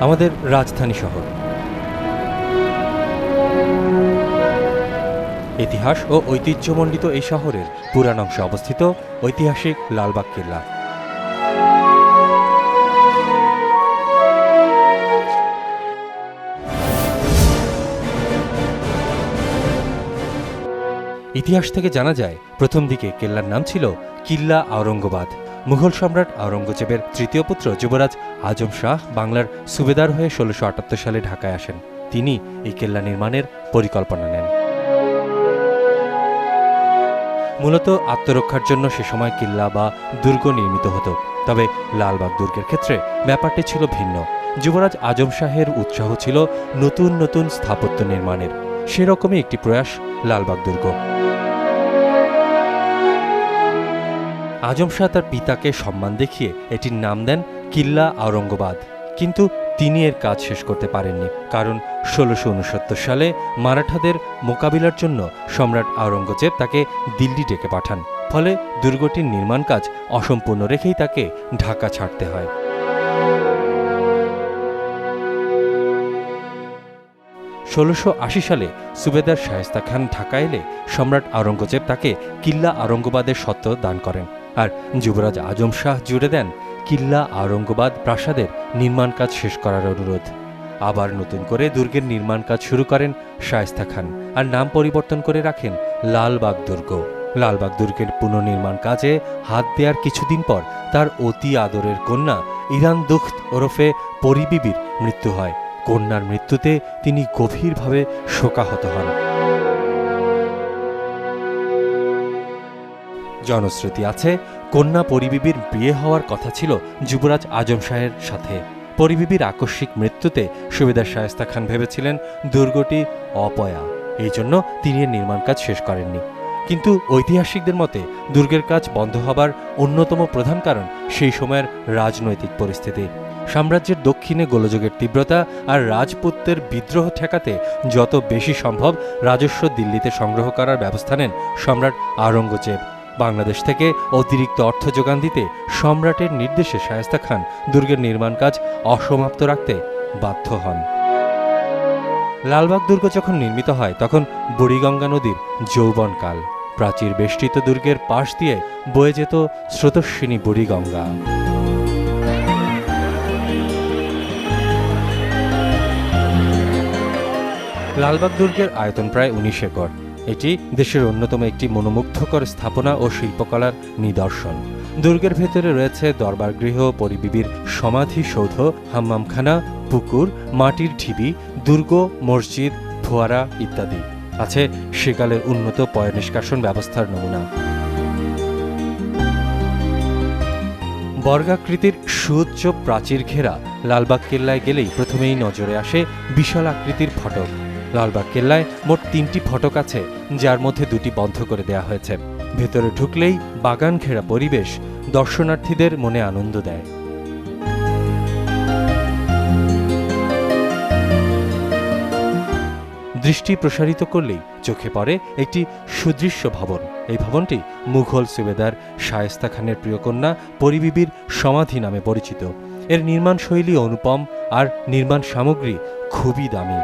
আমাদের রাজধানী শহর। ইতিহাস ও ঐতিহ্যমণ্ডিত এই শহরের পুরাণাংশে অবস্থিত ঐতিহাসিক লালবাগ কেল্লা। ইতিহাস থেকে জানা যায়, প্রথম দিকে কেল্লার নাম ছিল কিল্লা আওরঙ্গবাদ। মুঘল সম্রাট আওরঙ্গজেবের তৃতীয় পুত্র যুবরাজ আজম শাহ বাংলার সুবেদার হয়ে ষোলোশো আটাত্তর সালে ঢাকায় আসেন। তিনি এই কেল্লা নির্মাণের পরিকল্পনা নেন। মূলত আত্মরক্ষার জন্য সে সময় কিল্লা বা দুর্গ নির্মিত হতো। তবে লালবাগ দুর্গের ক্ষেত্রে ব্যাপারটি ছিল ভিন্ন। যুবরাজ আজম শাহের উৎসাহ ছিল নতুন নতুন স্থাপত্য নির্মাণের। সেরকমই একটি প্রয়াস লালবাগ দুর্গ। আজম শাহ তার পিতাকে সম্মান দেখিয়ে এটির নাম দেন কিল্লা আওরঙ্গবাদ। কিন্তু তিনি এর কাজ শেষ করতে পারেননি, কারণ ষোলোশো উনসত্তর সালে মারাঠাদের মোকাবিলার জন্য সম্রাট আওরঙ্গজেব তাকে দিল্লি ডেকে পাঠান। ফলে দুর্গটির নির্মাণ কাজ অসম্পূর্ণ রেখেই তাকে ঢাকা ছাড়তে হয়। ষোলোশো সালে সুবেদার শায়েস্তা খান ঢাকা এলে সম্রাট আওরঙ্গজেব তাকে কিল্লা আওরঙ্গবাদের সত্ত্ব দান করেন। আর যুবরাজ আজম শাহ জুড়ে দেন কিল্লা আওরঙ্গবাদ প্রাসাদের নির্মাণ কাজ শেষ করার অনুরোধ। আবার নতুন করে দুর্গের নির্মাণ কাজ শুরু করেন শায়েস্তা খান আর নাম পরিবর্তন করে রাখেন লালবাগ দুর্গ। লালবাগ দুর্গের পুনর্নির্মাণ কাজে হাত দেওয়ার কিছুদিন পর তার অতি আদরের কন্যা ইরান দুখত ওরফে পরিবিবির মৃত্যু হয়। কন্যার মৃত্যুতে তিনি গভীরভাবে শোকাহত হন। জনশ্রুতি আছে, কন্যা পরিবিবির বিয়ে হওয়ার কথা ছিল যুবরাজ আজম শাহের সাথে। পরিবিবির আকস্মিক মৃত্যুতে সুবেদার শায়েস্তা খান ভেবেছিলেন দুর্গটি অপয়া। এই জন্য তিনি এর নির্মাণ কাজ শেষ করেননি। কিন্তু ঐতিহাসিকদের মতে দুর্গের কাজ বন্ধ হবার অন্যতম প্রধান কারণ সেই সময়ের রাজনৈতিক পরিস্থিতি। সাম্রাজ্যের দক্ষিণে গোলযোগের তীব্রতা আর রাজপুতদের বিদ্রোহ ঠেকাতে যত বেশি সম্ভব রাজস্ব দিল্লিতে সংগ্রহ করার ব্যবস্থা নেন সম্রাট আওরঙ্গজেব। বাংলাদেশ থেকে অতিরিক্ত অর্থ যোগান দিতে সম্রাটের নির্দেশে শায়েস্তা খান দুর্গের নির্মাণ কাজ অসমাপ্ত রাখতে বাধ্য হন। লালবাগ দুর্গ যখন নির্মিত হয়, তখন বুড়িগঙ্গা নদীর যৌবনকাল। প্রাচীর বেষ্টিত দুর্গের পাশ দিয়ে বয়ে যেত স্রোতস্বিনী বুড়িগঙ্গা। লালবাগ দুর্গের আয়তন প্রায় উনিশ একর এটি দেশের অন্যতম একটি মনোমুগ্ধকর স্থাপনা ও শিল্পকলার নিদর্শন। দুর্গের ভেতরে রয়েছে দরবারগৃহ পরিবিবির সমাধিসৌধ, হাম্মামখানা, পুকুর, মাটির ঢিবি, দুর্গ, মসজিদ, ফোয়ারা ইত্যাদি। আছে সেকালের উন্নত পয় নিষ্কাশন ব্যবস্থার নমুনা। বর্গাকৃতির সুউচ্চ প্রাচীর ঘেরা লালবাগ কেল্লায় গেলেই প্রথমেই নজরে আসে বিশাল আকৃতির ফটক। লালবাগ কেল্লায় মোট তিনটি ফটক আছে, যার মধ্যে দুটি বন্ধ করে দেয়া হয়েছে। ভেতরে ঢুকলেই বাগান ঘেরা পরিবেশ দর্শনার্থীদের মনে আনন্দ দেয়। দৃষ্টি প্রসারিত করলেই চোখে পড়ে একটি সুদৃশ্য ভবন। এই ভবনটি মুঘল সুবেদার শায়েস্তা খানের প্রিয়কন্যা পরিবিবির সমাধি নামে পরিচিত। এর নির্মাণ শৈলী অনুপম আর নির্মাণ সামগ্রী খুবই দামি।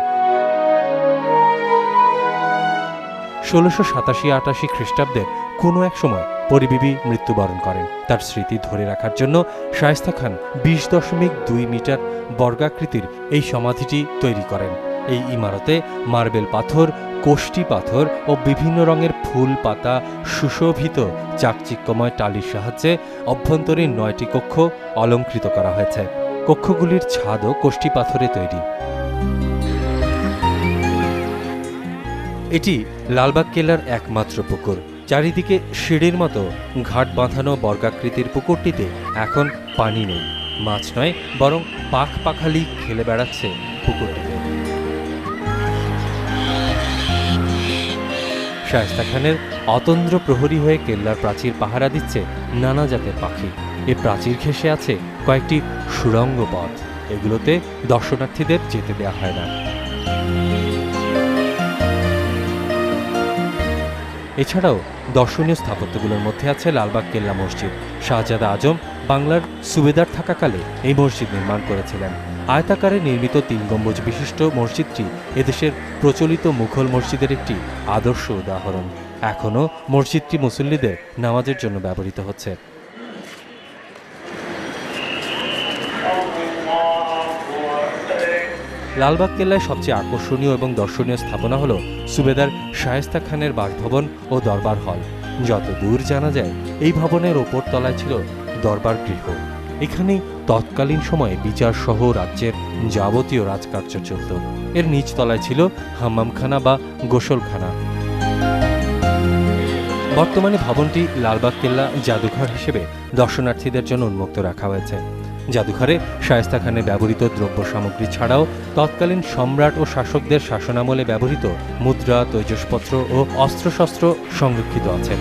ষোলোশো সাতাশি আটাশি খ্রিস্টাব্দের কোনো এক সময় পরিবিবি মৃত্যুবরণ করেন। তার স্মৃতি ধরে রাখার জন্য শায়েস্তা খান বিশ দশমিক দুই মিটার বর্গাকৃতির এই সমাধিটি তৈরি করেন। এই ইমারতে মার্বেল পাথর কোষ্টি পাথর ও বিভিন্ন রঙের ফুল, পাতা, সুশোভিত চাকচিক্যময় টালির সাহায্যে অভ্যন্তরীণ নয়টি কক্ষ অলঙ্কৃত করা হয়েছে। কক্ষগুলির ছাদও কোষ্টি পাথরে তৈরি। এটি লালবাগ কেল্লার একমাত্র পুকুর। চারিদিকে সিঁড়ির মতো ঘাট বাঁধানো বর্গাকৃতির পুকুরটিতে এখন পানি নেই। মাছ নয়, বরং পাখ পাখালি খেলে বেড়াচ্ছে পুকুরটিতে শায়েস্তা খানের অতন্দ্র প্রহরী হয়ে কেল্লার প্রাচীর পাহারা দিচ্ছে নানা জাতের পাখি। এ প্রাচীর ঘেঁষে আছে কয়েকটি সুড়ঙ্গ পথ। এগুলোতে দর্শনার্থীদের যেতে দেওয়া হয় না। এছাড়াও দর্শনীয় স্থাপত্যগুলোর মধ্যে আছে লালবাগ কেল্লা মসজিদ। শাহজাদা আজম বাংলার সুবেদার থাকাকালে এই মসজিদ নির্মাণ করেছিলেন। আয়তাকারে নির্মিত তিন গম্বুজ বিশিষ্ট মসজিদটি এদেশের প্রচলিত মুঘল মসজিদের একটি আদর্শ উদাহরণ। এখনও মসজিদটি মুসল্লিদের নামাজের জন্য ব্যবহৃত হচ্ছে। লালবাগ কেল্লায় সবচেয়ে আকর্ষণীয় এবং দর্শনীয় স্থাপনা হল সুবেদার শায়েস্তা খানের বাসভবন ও দরবার হল। যত দূর জানা যায়, এই ভবনের ওপর তলায় ছিল দরবার গৃহ। এখানে তৎকালীন সময়ে বিচার সহ রাজ্যের যাবতীয় রাজকার্য চলত। এর নিচ তলায় ছিল হাম্মামখানা বা গোসলখানা। বর্তমানে ভবনটি লালবাগ কেল্লা জাদুঘর হিসেবে দর্শনার্থীদের জন্য উন্মুক্ত রাখা হয়েছে। জাদুঘরে শায়েস্তা খানে ব্যবহৃত দ্রব্য সামগ্রী ছাড়াও তৎকালীন সম্রাট ও শাসকদের শাসনামলে ব্যবহৃত মুদ্রা, তৈজসপত্র ও অস্ত্রশস্ত্র সংরক্ষিত আছে।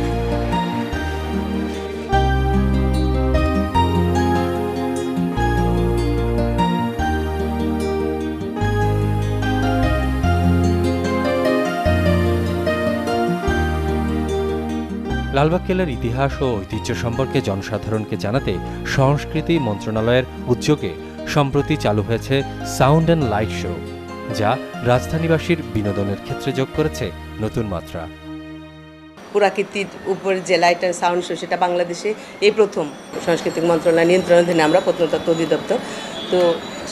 লালবাগ কেল্লার ইতিহাস ও ঐতিহ্য সম্পর্কে জনসাধারণকে জানাতে সংস্কৃতি মন্ত্রণালয়ের উদ্যোগে সম্প্রতি চালু হয়েছে সাউন্ড অ্যান্ড লাইট শো, যা রাজধানীবাসীর বিনোদনের ক্ষেত্রে যোগ করেছে নতুন মাত্রা। পুরাকীর্তির উপরে যে লাইট অ্যান্ড সাউন্ড শো সেটা বাংলাদেশে এই প্রথম সাংস্কৃতিক মন্ত্রণালয় নিয়ন্ত্রণাধীনে আমরা প্রত্নতত্ত্ব অধিদপ্তর। তো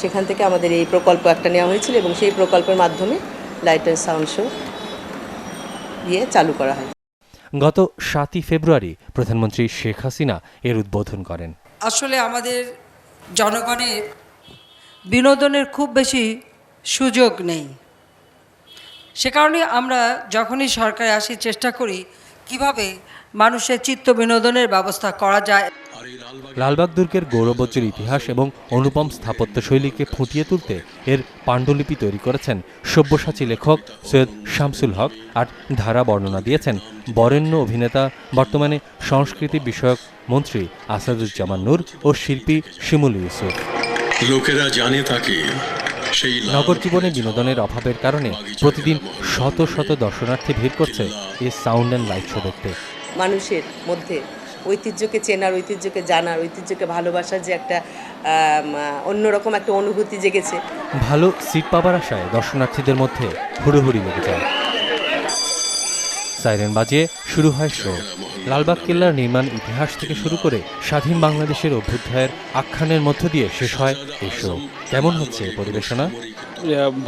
সেখান থেকে আমাদের এই প্রকল্প একটা নেওয়া হয়েছিল এবং সেই প্রকল্পের মাধ্যমে লাইট অ্যান্ড সাউন্ড শো দিয়ে চালু করা হয়। গত সাতই ফেব্রুয়ারি প্রধানমন্ত্রী শেখ হাসিনা এর উদ্বোধন করেন। আসলে আমাদের জনগণের বিনোদনের খুব বেশি সুযোগ নেই। সে কারণে আমরা যখনই সরকারে আসি, চেষ্টা করি কীভাবে মানুষের চিত্ত বিনোদনের ব্যবস্থা করা যায়। লালবাগ দুর্গের গৌরবোজ্জ্বল ইতিহাস এবং অনুপম স্থাপত্য শৈলীকে ফুটিয়ে তুলতে এর পাণ্ডুলিপি তৈরি করেছেন সব্যসাচী লেখক সৈয়দ শামসুল হক আর ধারা বর্ণনা দিয়েছেন। বরেণ্য অভিনেতা বর্তমানে সংস্কৃতি বিষয়ক মন্ত্রী আসাদুজ্জামান নূর ও শিল্পী শিমুল ইউসুফ। লোকেরা জানে তাকে সেই নগর জীবনে বিনোদনের অভাবের কারণে প্রতিদিন শত শত দর্শনার্থী ভিড় করছে এই সাউন্ড অ্যান্ড লাইট শো দেখতে। মানুষের মধ্যে ঐতিহ্যকে চেনার, ঐতিহ্যকে জানার, ঐতিহ্যকে ভালোবাসার যে একটা অন্যরকম একটা অনুভূতি জেগেছে। ভালো সিট পাবার আশায় দর্শনার্থীদের মধ্যে হুড়োহুড়ি লেগে যায়। সাইরেন বাজিয়ে শুরু হয় শো। লালবাগ কেল্লার নির্মাণ ইতিহাস থেকে শুরু করে স্বাধীন বাংলাদেশের অভ্যুদয়ের আখ্যানের মধ্য দিয়ে শেষ হয় এই শো। কেমন হচ্ছে পরিবেশনা?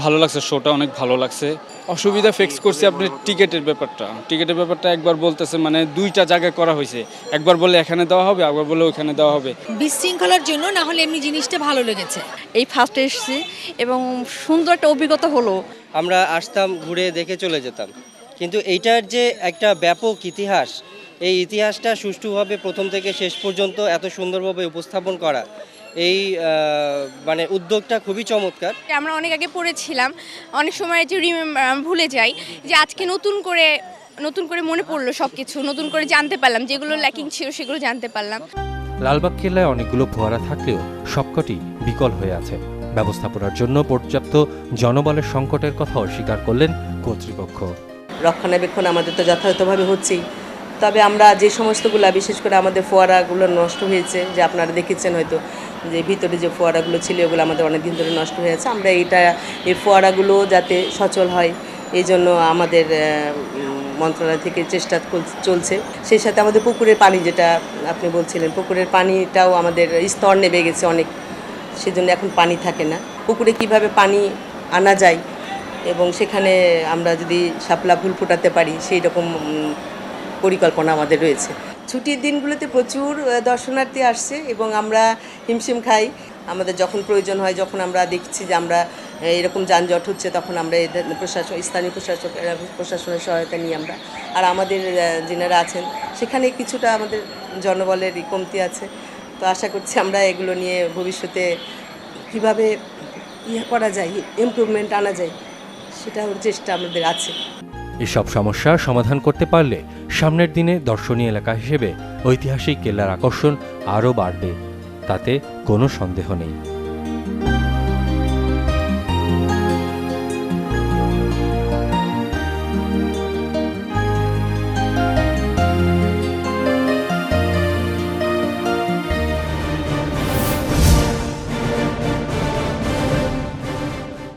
ভালো লাগছে শোটা অনেক ভালো লাগছে। অসুবিধা ফিক্স করছি আপনি টিকেটের ব্যাপারটা। টিকেটের ব্যাপারটা একবার বলতেছে মানে দুইটা জায়গায় করা হয়েছে। একবার বলে এখানে দেওয়া হবে একবার বলে ওখানে দেওয়া হবে। বিশৃঙ্খলার জন্য না হলে এমনি জিনিসটা ভালো লেগেছে। এই ফার্স্টে এসেছি এবং সুন্দর একটা অভিজ্ঞতা হলো। আমরা আসতাম ঘুরে দেখে চলে যেতাম। কিন্তু এইটার যে একটা ব্যাপক ইতিহাস এই ইতিহাসটা সুষ্ঠুভাবে প্রথম থেকে শেষ পর্যন্ত এত সুন্দরভাবে উপস্থাপন করা এই মানে উদ্যোগটা খুবই চমৎকার। আমরা অনেক আগে পড়েছিলাম অনেক সময় যে রিমেম্বার ভুলে যাই যে আজকে নতুন করে নতুন করে মনে পড়ল সব কিছু নতুন করে জানতে পারলাম যেগুলো ল্যাকিং ছিল সেগুলো জানতে পারলাম। লালবাগ কেল্লায় অনেকগুলো ফোয়ারা থাকলেও সবকটি বিকল হয়ে আছে। ব্যবস্থাপনার জন্য পর্যাপ্ত জনবলের সংকটের কথাও স্বীকার করলেন কর্তৃপক্ষ। রক্ষণাবেক্ষণ আমাদের তো যথাযথভাবে হচ্ছেই। তবে আমরা যে সমস্তগুলা, বিশেষ করে আমাদের ফোয়ারাগুলো নষ্ট হয়েছে, যে আপনারা দেখেছেন হয়তো, যে ভিতরে যে ফোয়ারাগুলো ছিল ওগুলো আমাদের অনেক দিন ধরে নষ্ট হয়ে আছে। আমরা এটা এই ফোয়ারাগুলো যাতে সচল হয়, এই জন্য আমাদের মন্ত্রণালয় থেকে চেষ্টা চলছে। সেই সাথে আমাদের পুকুরের পানি যেটা আপনি বলছিলেন, পুকুরের পানিটাও আমাদের স্তর নেমে গেছে অনেক। সেজন্য এখন পানি থাকে না। পুকুরে কীভাবে পানি আনা যায় এবং সেখানে আমরা যদি শাপলা ফুল ফোটাতে পারি, সেই রকম পরিকল্পনা আমাদের রয়েছে। ছুটির দিনগুলোতে প্রচুর দর্শনার্থী আসছে এবং আমরা হিমশিম খাই। আমাদের যখন প্রয়োজন হয়, যখন আমরা দেখছি যে আমরা এরকম যানজট হচ্ছে, তখন আমরা প্রশাসন, স্থানীয় প্রশাসক প্রশাসনের সহায়তা নিই আমরা। আর আমাদের যেনারা আছেন, সেখানে কিছুটা আমাদের জনবলের কমতি আছে। তো আশা করছি আমরা এগুলো নিয়ে ভবিষ্যতে কীভাবে ইয়ে করা যায় ইমপ্রুভমেন্ট আনা যায় সেটার চেষ্টা আমাদের আছে। এসব সমস্যা সমাধান করতে পারলে সামনের দিনে দর্শনীয় এলাকা হিসেবে ঐতিহাসিক কেল্লার আকর্ষণ আরও বাড়বে, তাতে কোনো সন্দেহ নেই।